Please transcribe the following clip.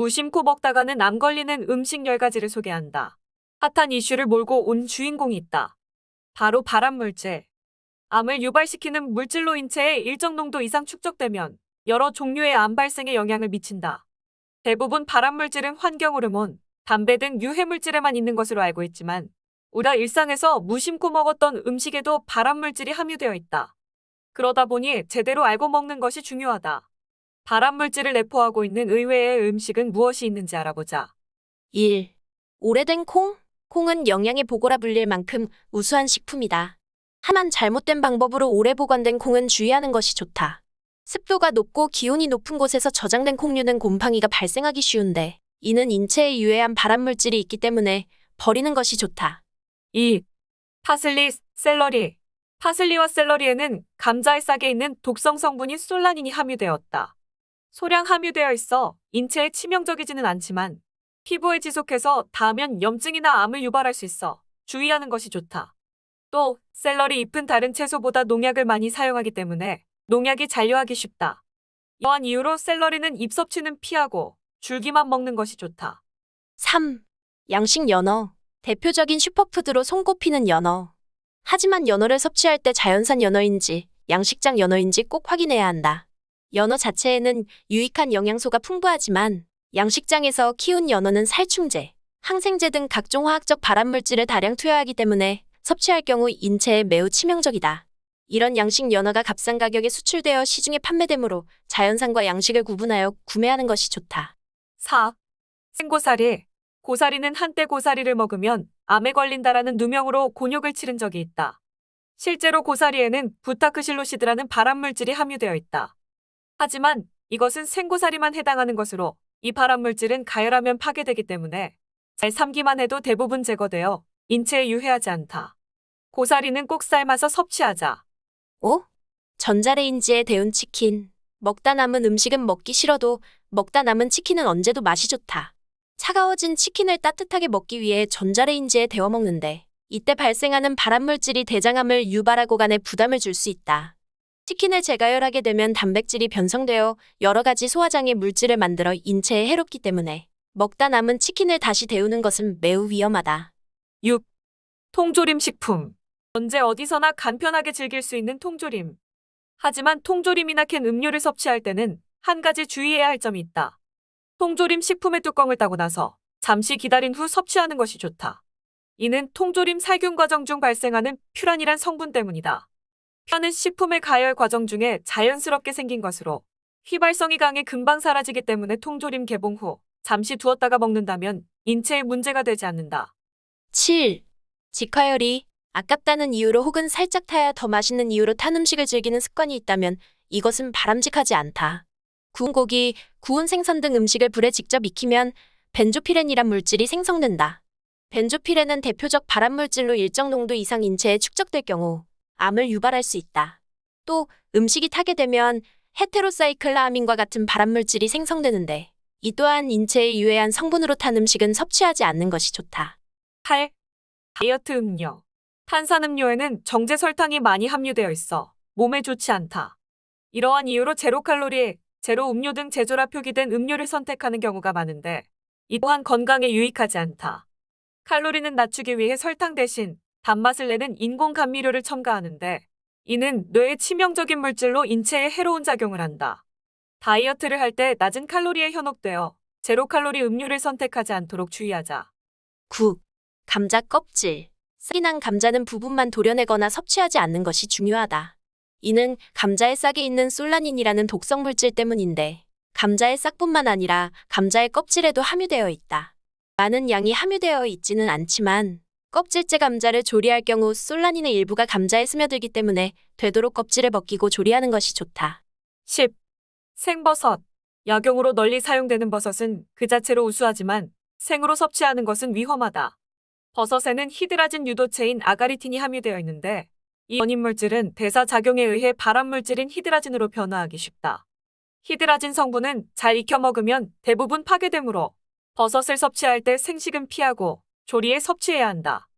무심코 먹다가는 암 걸리는 음식 10가지를 소개한다. 핫한 이슈를 몰고 온 주인공이 있다. 바로 발암물질. 암을 유발시키는 물질로 인체에 일정 농도 이상 축적되면 여러 종류의 암 발생에 영향을 미친다. 대부분 발암물질은 환경 호르몬, 담배 등 유해물질에만 있는 것으로 알고 있지만 우리가 일상에서 무심코 먹었던 음식에도 발암물질이 함유되어 있다. 그러다 보니 제대로 알고 먹는 것이 중요하다. 발암물질을 내포하고 있는 의외의 음식은 무엇이 있는지 알아보자. 1. 오래된 콩? 콩은 영양의 보고라 불릴 만큼 우수한 식품이다. 하만 잘못된 방법으로 오래 보관된 콩은 주의하는 것이 좋다. 습도가 높고 기온이 높은 곳에서 저장된 콩류는 곰팡이가 발생하기 쉬운데 이는 인체에 유해한 발암물질이 있기 때문에 버리는 것이 좋다. 2. 파슬리, 샐러리. 파슬리와 샐러리에는 감자의 싹에 있는 독성 성분인 솔라닌이 함유되었다. 소량 함유되어 있어 인체에 치명적이지는 않지만 피부에 지속해서 닿으면 염증이나 암을 유발할 수 있어 주의하는 것이 좋다. 또 샐러리 잎은 다른 채소보다 농약을 많이 사용하기 때문에 농약이 잔류하기 쉽다. 이러한 이유로 샐러리는 잎 섭취는 피하고 줄기만 먹는 것이 좋다. 3. 양식 연어. 대표적인 슈퍼푸드로 손꼽히는 연어. 하지만 연어를 섭취할 때 자연산 연어인지 양식장 연어인지 꼭 확인해야 한다. 연어 자체에는 유익한 영양소가 풍부하지만 양식장에서 키운 연어는 살충제, 항생제 등 각종 화학적 발암물질을 다량 투여하기 때문에 섭취할 경우 인체에 매우 치명적이다. 이런 양식 연어가 값싼 가격에 수출되어 시중에 판매되므로 자연산과 양식을 구분하여 구매하는 것이 좋다. 4. 생고사리. 고사리는 한때 고사리를 먹으면 암에 걸린다라는 누명으로 곤욕을 치른 적이 있다. 실제로 고사리에는 부타크실로시드라는 발암물질이 함유되어 있다. 하지만 이것은 생고사리만 해당하는 것으로 이 발암물질은 가열하면 파괴되기 때문에 잘 삶기만 해도 대부분 제거되어 인체에 유해하지 않다. 고사리는 꼭 삶아서 섭취하자. 5. 전자레인지에 데운 치킨. 먹다 남은 음식은 먹기 싫어도 먹다 남은 치킨은 언제도 맛이 좋다. 차가워진 치킨을 따뜻하게 먹기 위해 전자레인지에 데워 먹는데 이때 발생하는 발암물질이 대장암을 유발하고 간에 부담을 줄 수 있다. 치킨을 재가열하게 되면 단백질이 변성되어 여러 가지 소화장애 물질을 만들어 인체에 해롭기 때문에 먹다 남은 치킨을 다시 데우는 것은 매우 위험하다. 6. 통조림 식품. 언제 어디서나 간편하게 즐길 수 있는 통조림. 하지만 통조림이나 캔 음료를 섭취할 때는 한 가지 주의해야 할 점이 있다. 통조림 식품의 뚜껑을 따고 나서 잠시 기다린 후 섭취하는 것이 좋다. 이는 통조림 살균 과정 중 발생하는 퓨란이란 성분 때문이다. 퓨란은 식품의 가열 과정 중에 자연스럽게 생긴 것으로 휘발성이 강해 금방 사라지기 때문에 통조림 개봉 후 잠시 두었다가 먹는다면 인체에 문제가 되지 않는다. 7. 직화열이 아깝다는 이유로 혹은 살짝 타야 더 맛있는 이유로 탄 음식을 즐기는 습관이 있다면 이것은 바람직하지 않다. 구운 고기, 구운 생선 등 음식을 불에 직접 익히면 벤조피렌이란 물질이 생성된다. 벤조피렌은 대표적 발암물질로 일정 농도 이상 인체에 축적될 경우 암을 유발할 수 있다. 또 음식이 타게 되면 헤테로사이클라아민과 같은 발암물질이 생성되는데 이 또한 인체에 유해한 성분으로 탄 음식은 섭취하지 않는 것이 좋다. 8. 다이어트 음료. 탄산음료에는 정제 설탕이 많이 함유되어 있어 몸에 좋지 않다. 이러한 이유로 제로 칼로리, 제로 음료 등 제조라 표기된 음료를 선택하는 경우가 많은데 이 또한 건강에 유익하지 않다. 칼로리는 낮추기 위해 설탕 대신 단맛을 내는 인공 감미료를 첨가하는데 이는 뇌에 치명적인 물질로 인체에 해로운 작용을 한다. 다이어트를 할 때 낮은 칼로리에 현혹되어 제로 칼로리 음료를 선택하지 않도록 주의하자. 9. 감자 껍질. 싹이 난 감자는 부분만 도려내거나 섭취하지 않는 것이 중요하다. 이는 감자의 싹에 있는 솔라닌이라는 독성 물질 때문인데 감자의 싹뿐만 아니라 감자의 껍질에도 함유되어 있다. 많은 양이 함유되어 있지는 않지만 껍질째 감자를 조리할 경우 솔라닌의 일부가 감자에 스며들기 때문에 되도록 껍질을 벗기고 조리하는 것이 좋다. 10. 생버섯. 약용으로 널리 사용되는 버섯은 그 자체로 우수하지만 생으로 섭취하는 것은 위험하다. 버섯에는 히드라진 유도체인 아가리틴이 함유되어 있는데 이 원인물질은 대사작용에 의해 발암물질인 히드라진으로 변화하기 쉽다. 히드라진 성분은 잘 익혀 먹으면 대부분 파괴되므로 버섯을 섭취할 때 생식은 피하고 조리에 섭취해야 한다.